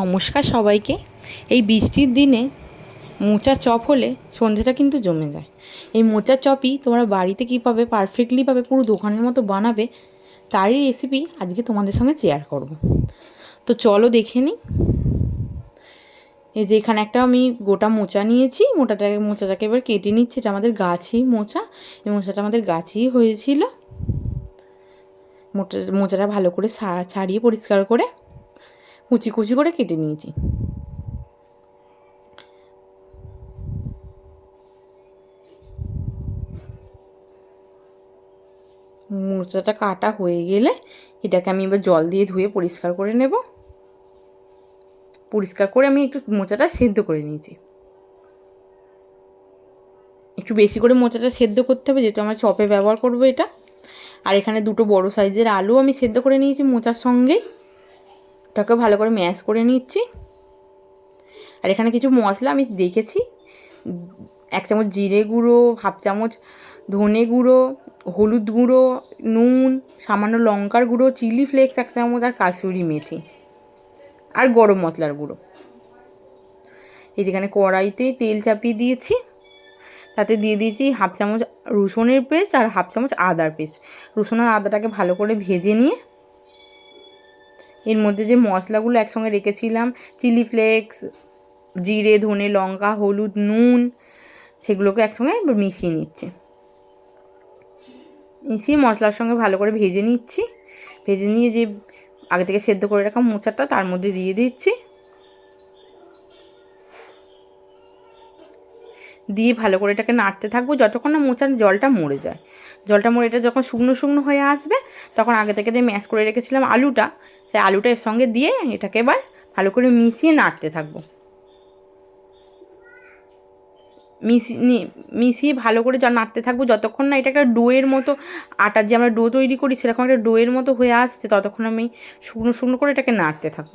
নমস্কার সবাইকে। এই বৃষ্টির দিনে মোচা চপ হলে সন্ধেটা কিন্তু জমে যায়। এই মোচার চপই তোমরা বাড়িতে কীভাবে পারফেক্টলিভাবে পুরো দোকানের মতো বানাবে, তারই রেসিপি আজকে তোমাদের সঙ্গে শেয়ার করব। তো চলো দেখে নিই। এই যে এখানে একটা আমি গোটা মোচা নিয়েছি মোটাটাকে মোচাটাকে এবার কেটে নিচ্ছি। এটা আমাদের গাছই মোচা এই মোচাটা আমাদের গাছই হয়েছিল। মোটা মোচাটা ভালো করে ছাড়িয়ে পরিষ্কার করে কুচি কুচি করে কেটে নিয়েছি। মোচাটা কাটা হয়ে গেলে এটাকে আমি এবার জল দিয়ে ধুয়ে পরিষ্কার করে নেব। পরিষ্কার করে আমি একটু মোচাটা সেদ্ধ করে নিয়েছি। একটু বেশি করে মোচাটা সেদ্ধ করতে হবে, যেহেতু আমরা চপে ব্যবহার করব এটা। আর এখানে দুটো বড় সাইজের আলু আমি সেদ্ধ করে নিয়েছি মোচার সঙ্গেই ওটাকে ভালো করে ম্যাশ করে নিচ্ছি। আর এখানে কিছু মশলা আমি দেখেছি। এক চামচ জিরে গুঁড়ো, হাফ চামচ ধনে গুঁড়ো, হলুদ গুঁড়ো, নুন, সামান্য লঙ্কার গুঁড়ো, চিলি ফ্লেক্স, এক চামচ, আর কাসুরি মেথি। আর গরম মশলার গুঁড়ো। এই যেখানে কড়াইতে তেল চাপিয়ে দিয়েছি। তাতে দিয়ে দিয়েছি হাফ চামচ রসুনের পেস্ট আর হাফ চামচ আদার পেস্ট। রসুন আর আদাটাকে ভালো করে ভেজে নিয়ে এর মধ্যে যে মশলাগুলো একসঙ্গে রেখেছিলাম, চিলি ফ্লেক্স, জিরে, ধনে লঙ্কা, হলুদ, নুন, সেগুলোকে একসঙ্গে মিশিয়ে নিচ্ছি। মিশিয়ে মশলার সঙ্গে ভালো করে ভেজে নিচ্ছি। ভেজে নিয়ে যে আগে থেকে সেদ্ধ করে রাখা মোচাটা তার মধ্যে দিয়ে দিচ্ছি। দিয়ে ভালো করে এটাকে নাড়তে থাকব যতক্ষণ না মোচার জলটা মরে যায়। জলটা মরে এটা যখন শুকনো শুকনো হয়ে আসবে, তখন আগে থেকে যে ম্যাশ করে রেখেছিলাম আলুটা সেই আলুটা এর সঙ্গে দিয়ে এটাকে এবার ভালো করে মিশিয়ে নাড়তে থাকব। মিশিয়ে মিশিয়ে ভালো করে নাড়তে থাকব, যতক্ষণ না এটা একটা ডোয়ের মতো আটার যে আমরা ডো তৈরি করি সেরকম একটা ডোয়ের মতো হয়ে আসছে, ততক্ষণ আমি শুকনো শুকনো করে এটাকে নাড়তে থাকব।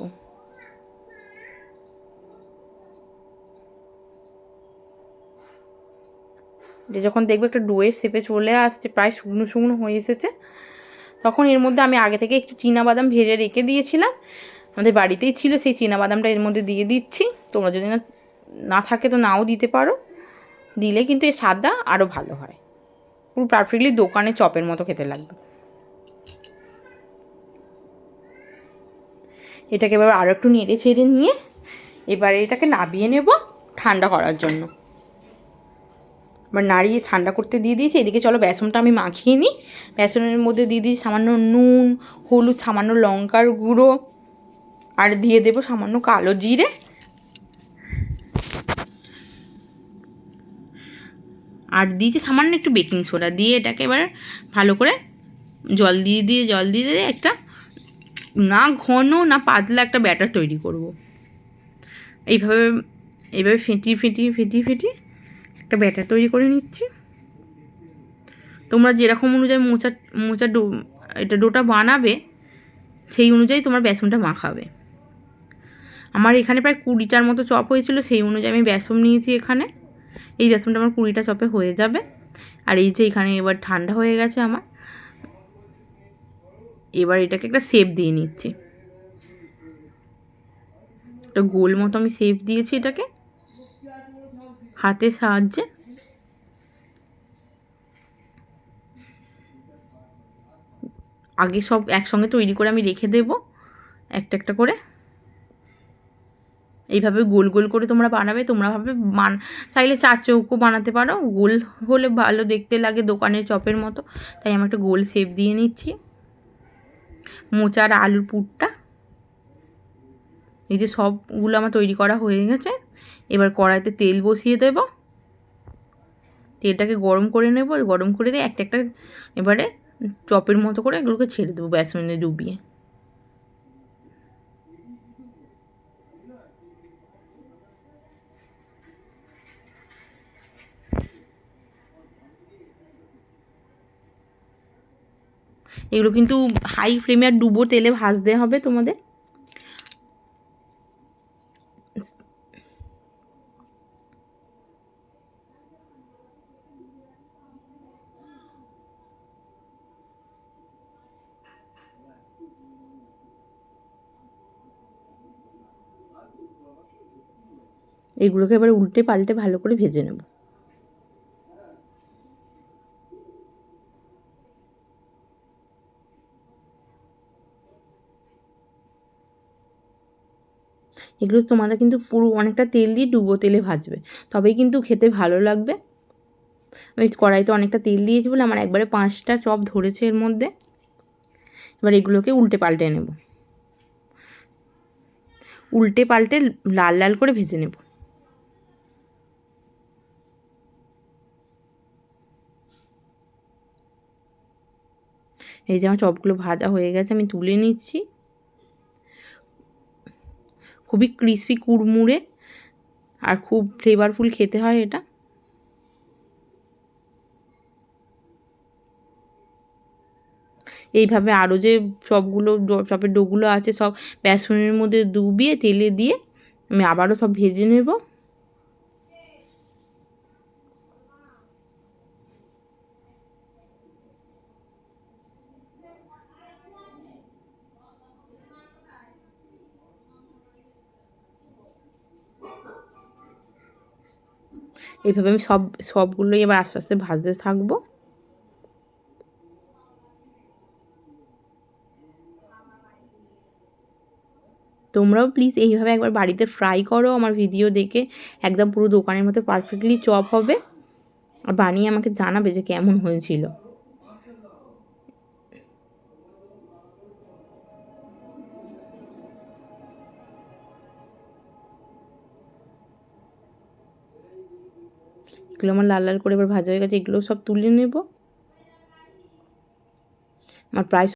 যখন দেখবে একটা ডোয়ের শেপে চলে আসছে, প্রায় শুকনো শুকনো হয়ে এসেছে তখন এর মধ্যে আমি আগে থেকে একটু বাদাম ভেজে রেখে দিয়েছিলাম। আমাদের বাড়িতেই ছিল, সেই বাদামটা এর মধ্যে দিয়ে দিচ্ছি। তোমরা যদি না না থাকে তো নাও দিতে পারো। দিলে কিন্তু এর স্বাদটা আরও ভালো হয়। পুরো পারফেক্টলি দোকানে চপের মতো খেতে লাগবে। এটাকে এবার আরও একটু নেড়ে চেড়ে নিয়ে, এবারে এটাকে নাবিয়ে নেব ঠান্ডা করার জন্য। এবার নাড়িয়ে ঠান্ডা করতে দিয়ে দিয়েছি। এদিকে চলো বেসনটা আমি মাখিয়ে নিই। বেসনের মধ্যে দিয়ে দিই সামান্য নুন, হলুদ, সামান্য লঙ্কার গুঁড়ো আর দিয়ে দেবো সামান্য কালো জিরে। আর দিয়েছি সামান্য একটু বেকিং সোডা। দিয়ে এটাকে এবার ভালো করে জল দিয়ে দিয়ে, জল দিয়ে দিয়ে একটা না ঘন, না পাতলা একটা ব্যাটার তৈরি করব। এইভাবে এইভাবে ফেটিয়ে ফেটিয়ে ফেটিয়ে ফেটিয়ে একটা ব্যাটার তৈরি করে নিচ্ছি। তোমরা যেরকম অনুযায়ী মোচা মোচা ডো, এটা ডোটা বানাবে, সেই অনুযায়ী তোমার বেসনটা মাখাবে। আমার এখানে প্রায় কুড়িটার মতো চপ হয়েছিল, সেই অনুযায়ী আমি বেসন নিয়েছি এখানে। এই বেসনটা আমার কুড়িটা চপে হয়ে যাবে। আর এই যে এখানে এবার ঠান্ডা হয়ে গেছে আমার। এবার এটাকে একটা শেপ দিয়ে নিচ্ছি। একটা গোল মতো আমি শেপ দিয়েছি এটাকে। হাতের সাহায্যে? আগে সব একসঙ্গে তৈরি করে আমি রেখে দেব, একটা একটা করে। এইভাবে গোল গোল করে তোমরা বানাবে, তোমরা ভাবে মান চাইলে চার চৌকো বানাতে পারো। গোল হলে ভালো দেখতে লাগে দোকানের চপের মতো। তাই আমি একটা গোল শেপ দিয়ে নিচ্ছি। মোচার আলুর পুরটা। এই যে সবগুলো আমার তৈরি করা হয়ে গেছে। এবার কড়াইতে তেল বসিয়ে দেব। তেলটাকে গরম করে নেব। গরম করে দিয়ে একটা একটা এবারে চপের মতো করে এগুলোকে ছেড়ে দেবো বেসনে ডুবিয়ে। এগুলো কিন্তু হাই ফ্লেমে আর ডুবো তেলে ভাজতে হবে তোমাদের। এগুলোকে এবার উল্টে পাল্টে ভালো করে ভেজে নেব। এগুলো তোমাদের কিন্তু পুরো অনেকটা তেল দিয়ে ডুবো তেলে ভাজবে, তবেই কিন্তু খেতে ভালো লাগবে। আমি কড়াইতে অনেকটা তেল দিয়েছি বলে আমার একবারে পাঁচটা চপ ধরেছে এর মধ্যে। এবার এগুলোকে উল্টে পাল্টে নেব। উল্টে পাল্টে লাল লাল করে ভেজে নেব। এই যে আমার চপগুলো ভাজা হয়ে গেছে, আমি তুলে নিচ্ছি। খুবই ক্রিসপি কুড়মুড়ে, আর খুব ফ্লেভারফুল খেতে হয় এটা। এইভাবে আরও যে সবগুলো চপের ডোগুলো আছে, সব বেসনের মধ্যে ডুবিয়ে, তেলে দিয়ে আমি আবারও সব ভেজে নেব। এইভাবে আমি সব, সবগুলোই এবার আস্তে আস্তে ভাজতে থাকব। তোমরাও প্লিজ এইভাবে একবার বাড়িতে ফ্রাই করো, আমার ভিডিও দেখে। একদম পুরো দোকানের মতো পারফেক্টলি চপ হবে। আর বানিয়ে আমাকে জানাবে যে কেমন হয়েছিল। এগুলো আমার লাল লাল করে এবার ভাজা হয়ে গেছে, এগুলো সব তুলে নেব। আমার প্রায়